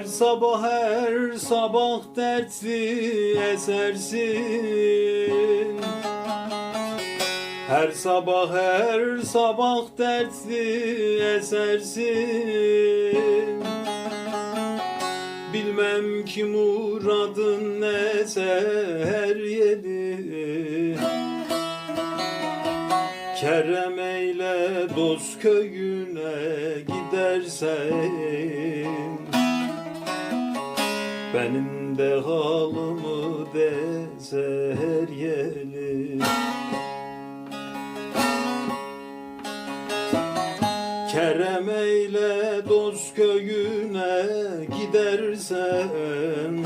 sabah her sabah dertli esersin Her sabah her sabah dertli esersin Bilmem ki muradın ne seher yedi. Kerem eyle dost köyüne gidersen Benim de halımı de seher yeli Kerem eyle dost köyüne gidersen.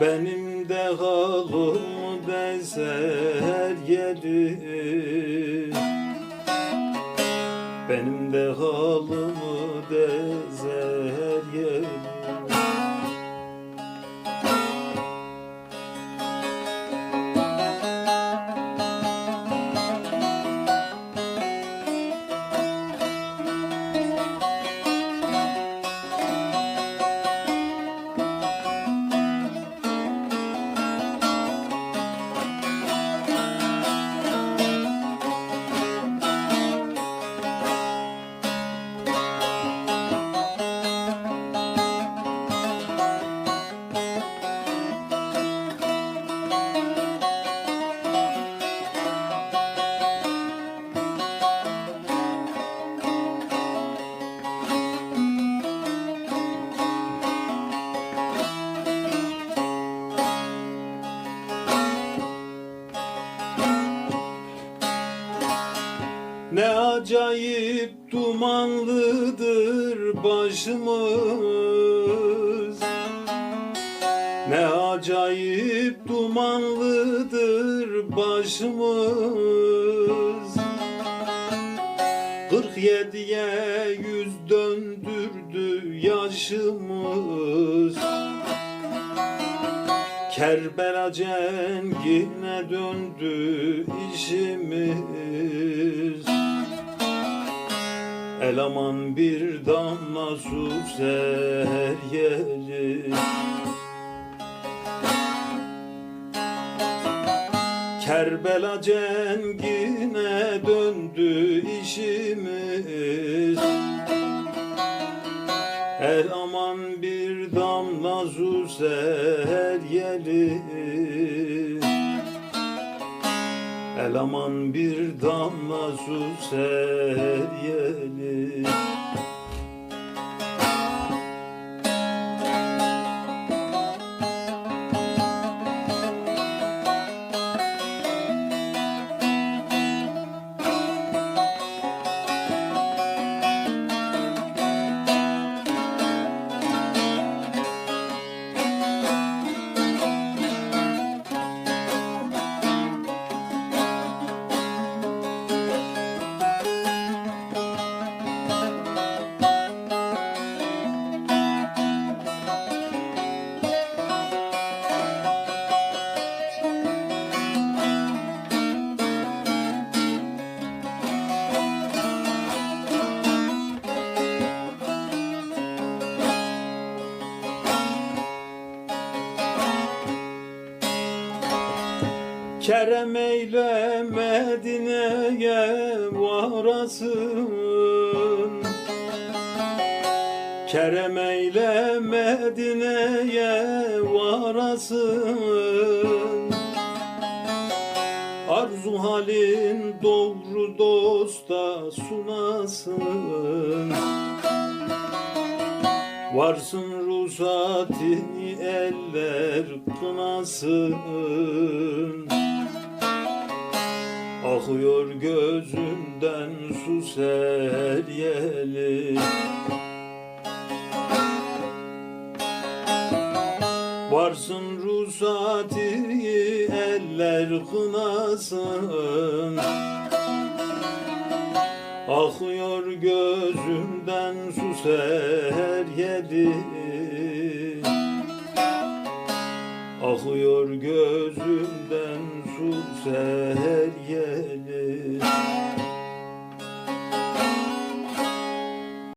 Benim de halımı dese her yeri Benim de halımı dese her yeri Ne acayip dumanlıdır başımız. Ne acayip dumanlıdır başımız. 47'ye yüz döndürdü yaşımız. Kerbela cengine döndü işimiz Elaman bir damla su seher yeri. Kerbela cengine döndü işimiz. El aman bir damla su seher yeli El aman bir damla su seher yeli Kerem eyle Medine'ye varasın. Kerem eyle Medine'ye varasın. Arzu halin doğru dosta sunasın. Varsın ruhsatini eller kınasın Akıyor gözünden su seryeli Varsın ruhsati eller kınasın. Akıyor gözümden su seher Akıyor gözümden su seher yeli.